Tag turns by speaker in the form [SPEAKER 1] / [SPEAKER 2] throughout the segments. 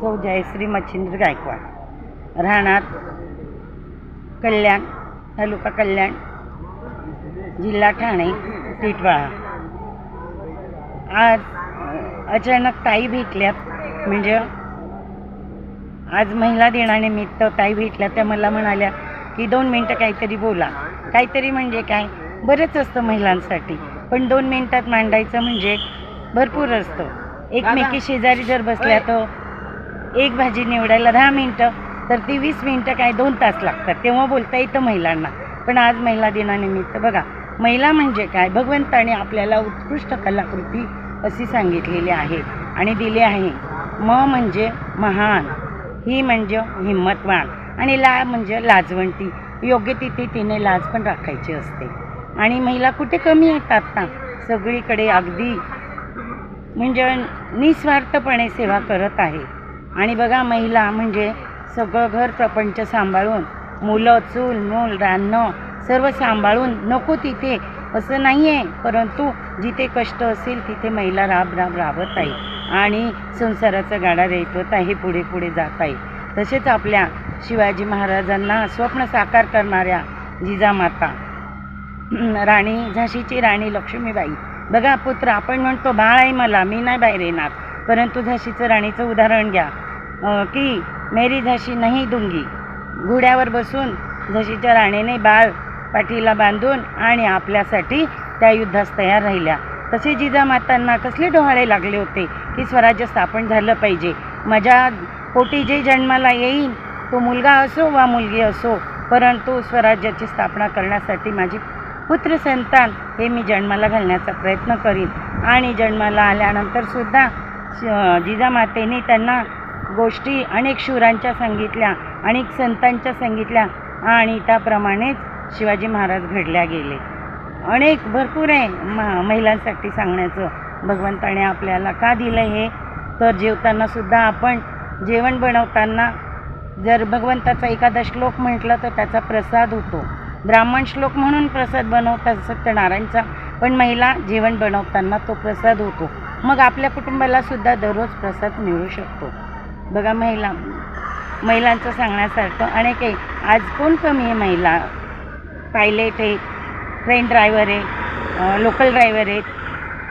[SPEAKER 1] सौ जयश्री मच्छिंद्र गायकवाड. राहणार कल्याण तालुका कल्याण जिल्हा ठाणे टिटवाळा आज अचानक ताई भेटल्यात म्हणजे आज महिला दिनानिमित्त ताई भेटल्या त्या मला म्हणाल्या की दोन मिनटं काहीतरी बोला. काहीतरी म्हणजे काय? बरंच असतं महिलांसाठी पण दोन मिनिटात मांडायचं म्हणजे भरपूर असतं. एकमेकी शेजारी जर बसल्या तर एक भाजी निवडायला दहा मिनटं तर ती वीस मिनटं काय दोन तास लागतात. तेव्हा बोलता येतं महिलांना. पण आज महिला दिनानिमित्त बघा महिला म्हणजे काय? भगवंताने आपल्याला उत्कृष्ट कलाकृती अशी सांगितलेली आहे आणि दिली आहे. म म्हणजे महान ही म्हणजे हिंमतवान आणि ला म्हणजे लाजवंती. योग्य तिथे तिने लाज पण राखायची असते. आणि महिला कुठे कमी येतात ना? सगळीकडे अगदी म्हणजे निस्वार्थपणे सेवा करत आहे. आणि बघा महिला म्हणजे सगळं घर प्रपंच सांभाळून मुलं चूल मूल रांधणं सर्व सांभाळून नको तिथे. असं नाही आहे परंतु जिथे कष्ट असेल तिथे महिला राब राब राबत आहे. आणि संसाराचा गाडा रेटवत आहे पुढे पुढे जात आहे. तसेच आपल्या शिवाजी महाराजांना स्वप्न साकार करणाऱ्या जिजामाता राणी झाशीची राणी लक्ष्मीबाई. बघा पुत्र आपण म्हणतो बाळ आहे मला मी नाही बाहेर येणार. परंतु झाशीचं राणीचं उदाहरण घ्या. की मेरी झशी नाही दुंगी. घोड्यावर बसून झशीच्या राणीने बाळ पाठीला बांधून आणि आपल्यासाठी त्या युद्धास तयार राहिल्या. तसे जिजामातांना कसले डोहाळे लागले होते की स्वराज्य स्थापन झालं पाहिजे. माझ्या पोटी जे जन्माला येईल तो मुलगा असो वा मुलगी असो परंतु स्वराज्याची स्थापना करण्यासाठी माझी पुत्र संतान हे मी जन्माला घालण्याचा प्रयत्न करीन. आणि जन्माला आल्यानंतर सुद्धा श- जिजामातेने त्यांना गोष्टी अनेक शूरांच्या सांगितल्या अनेक संतांच्या सांगितल्या आणि त्याप्रमाणेच शिवाजी महाराज घडल्या गेले. अनेक भरपूर आहे म महिलांसाठी सांगण्याचं. भगवंताने आपल्याला का दिलं हे? तर जेवतानासुद्धा आपण जेवण बनवताना जर भगवंताचा एखादा श्लोक म्हटलं तर त्याचा प्रसाद होतो. ब्राह्मण श्लोक म्हणून प्रसाद बनवतात सत्यनारायणचा पण महिला जेवण बनवताना तो प्रसाद होतो. मग आपल्या कुटुंबालासुद्धा दररोज प्रसाद मिळू शकतो. बघा महिला महिलांचं सांगण्यासारखं अनेक आहे. आज कोण कमी आहे महिला? पायलट आहे ट्रेन ड्रायव्हर आहे लोकल ड्रायव्हर आहेत.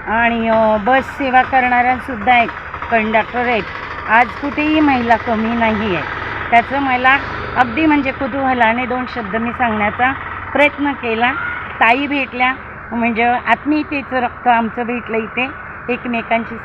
[SPEAKER 1] आणि बस सेवा करणाऱ्यांसुद्धा आहेत कंडक्टर आहेत. आज कुठेही महिला कमी नाही आहे. त्याचं मला अगदी म्हणजे कुतूहलाने दोन शब्द मी सांगण्याचा प्रयत्न केला. ताई भेटल्या म्हणजे आत्मीयतेचं रक्त आमचं भेटलं इथे. एकमेकांची